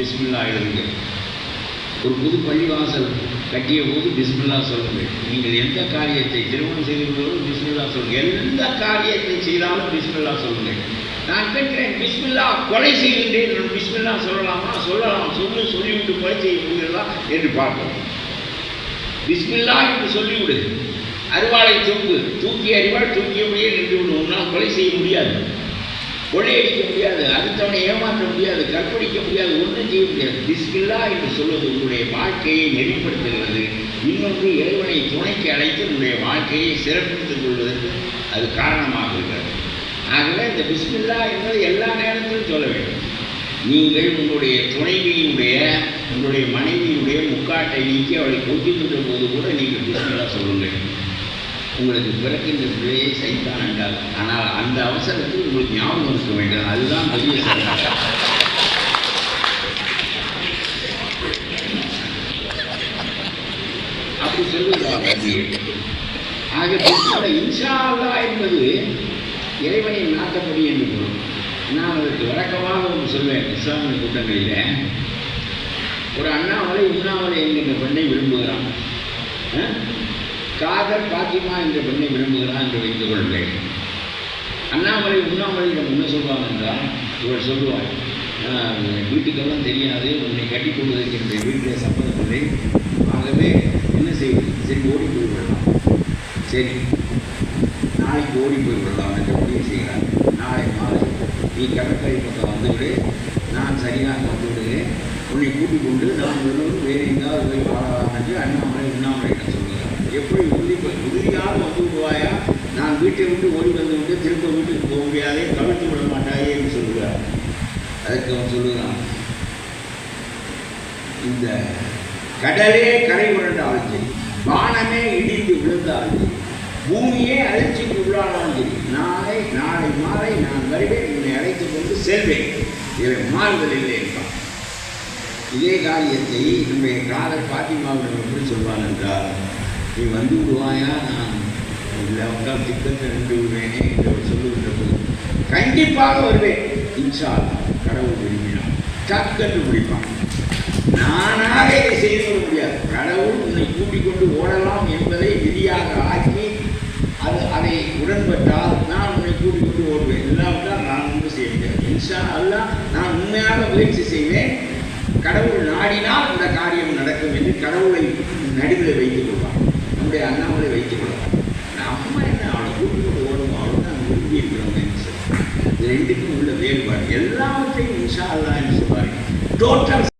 பிஸ்மில்லா எழுதுங்கள் ஒரு புது பள்ளிவாசல் கட்டிய போது பிஸ்மில்லா சொல்லுங்கள். நீங்கள் எந்த காரியத்தை திருமணம் செய்து பிஸ்மில்லா சொல்லுங்கள். எந்த காரியத்தை செய்தாலும் பிஸ்மில்லா சொல்லுங்கள். நான் கேட்கிறேன் பிஸ்மில்லா கொலை செய்கின்றேன் நான் பிஸ்மில்லா சொல்லலாமா? சொல்லலாம். சொல்லு சொல்லிவிட்டு கொலை செய்ய முடிகிறதா என்று பார்ப்போம். பிஸ்மில்லா என்று சொல்லிவிடு. அருவாளை தூக்கு தூக்கி அறிவாள் தூக்கியபடியே நின்று விடும் உன்னால் கொலை செய்ய முடியாது. கொள்ளையடிக்க முடியாது. ஏமாற்ற முடியாது கற்பழிக்க முடியாது ஒன்றும் செய்ய முடியாது. பிஸ்மில்லா என்று சொல்வது உன்னுடைய வாழ்க்கையை நெறிப்படுத்துகிறது. இன்னொன்று இறைவனை துணைக்கு அழைத்து உன்னுடைய வாழ்க்கையை சிறப்பித்துக் கொள்வதற்கு அது காரணமாக இருக்கிறது. ஆகவே இந்த பிஸ்மில்லா என்பது எல்லா நேரத்திலும் சொல்ல வேண்டும். நீங்கள் உங்களுடைய துணைவியினுடைய உங்களுடைய மனைவியினுடைய முக்காட்டை நீக்கி அவளை கொட்டிக்கின்ற போது கூட நீங்கள் பிஸ்மில்லா சொல்லுங்கள். உங்களுக்கு பிறக்கின்ற பிள்ளையை சைத்தான் என்றால் ஆனால் அந்த அவசரத்தில் உங்களுக்கு ஞாபகம் இருக்க வேண்டும். அதுதான் பெரிய அப்படி சொல்லுகிறார் ஆக பிஸ்மில்லா இன்ஷா என்பது இறைவனின் நாட்டப்படி என்று பொருள். நான் அதற்கு வழக்கமாக ஒன்று சொல்வேன். இஸ்லாமிய கூட்டங்களில் ஒரு அண்ணாமலை உண்ணாமலை என்கின்ற பெண்ணை விரும்புகிறான். காதல் காதர் பாத்திமா என்ற பெண்ணை விரும்புகிறான் என்று வைத்துக் கொள்வேன் அண்ணாமலை உண்ணாமலையிடம் என்ன சொல்வான் என்றால் இவள் சொல்லுவாள் வீட்டுக்கெல்லாம் தெரியாது உன்னை கட்டி கொள்வதற்கு என்னுடைய வீட்டில் சம்மதமில்லை ஆகவே என்ன செய்வது? சரி ஓடி போய்விடலாம். சரி நாளைக்கு ஓடி போய்விடலாம் என்று முடிவு செய்கிறார் நாளை மாலை நீ கடற்கரை பக்கம் வந்துவிடு. நான் சரியாக வந்துவிடுகிறேன். உன்னை கூட்டிக் கொண்டு நான் வேறு எங்காவது போய் வாழலாம் என்று அண்ணாமலை உண்ணாமலையிடம் சொல்லுகிறார் எப்படி உறுதி உறுதியாக விடுவாயா நான் வீட்டை விட்டு ஓடி வந்து விட்டு திரும்ப வீட்டுக்கு போக முடியாதே கவிழ்த்து விட மாட்டாயே என்று சொல்லுகிறார். அதுக்கு அவன் சொல்லுகிறான் இந்த கடலே கரை உரண்டாலும் சரி வானமே இடிந்து விழுந்தாலும் சரி பூமியே அதிர்ச்சிக்கு உள்ளானாலும் சரி நாளை நாளை மாலை நான் வருவேன் என்னை அழைத்துக் கொண்டு செல்வேன். இவன் மாறுதல் இல்லை என்றான். இதே காரியத்தை நம்முடைய காதல் பாத்திமாவிடம் எப்படி சொல்வான் என்றால் நீ வந்து விடுவாயா? நான் இல்லாவிட்டால் திக்கத்தில் விடுவேனே என்று அவர் சொல்லுகின்ற போது கண்டிப்பாக வருவேன். இன்ஷா கடவுள் விரும்பினான் டக்குன்னு பிடிப்பான். நானாக இதை செய்து கொள்ள முடியாது. கடவுள் உன்னை கூட்டிக் கொண்டு ஓடலாம் என்பதை விதியாக ஆக்கி அது அதை உடன்பட்டால் நான் உன்னை கூட்டிக் கொண்டு ஓடுவேன். இல்லாவிட்டால் நான் ஒன்றும் செய்ய முடியாது. இன்ஷா அல்ல நான் உண்மையாக முயற்சி செய்வேன். கடவுள் நாடினால் இந்த காரியம் நடக்கும் என்று கடவுளை நடுவில் வைத்துக் கொள்வார் நம்முடைய அண்ணாமலை வைத்துக் கொள்வார் நம்ம என்ன அவளை கூட்டிக் கொண்டு ஓடுவோம் அவளை தான் விரும்பி இருக்கிறவங்க என்று சொல்லி இது ரெண்டுக்கும் உள்ள வேறுபாடு எல்லாவற்றையும் இன்ஷா அல்லா என்று சொல்வார்கள் டோட்டல்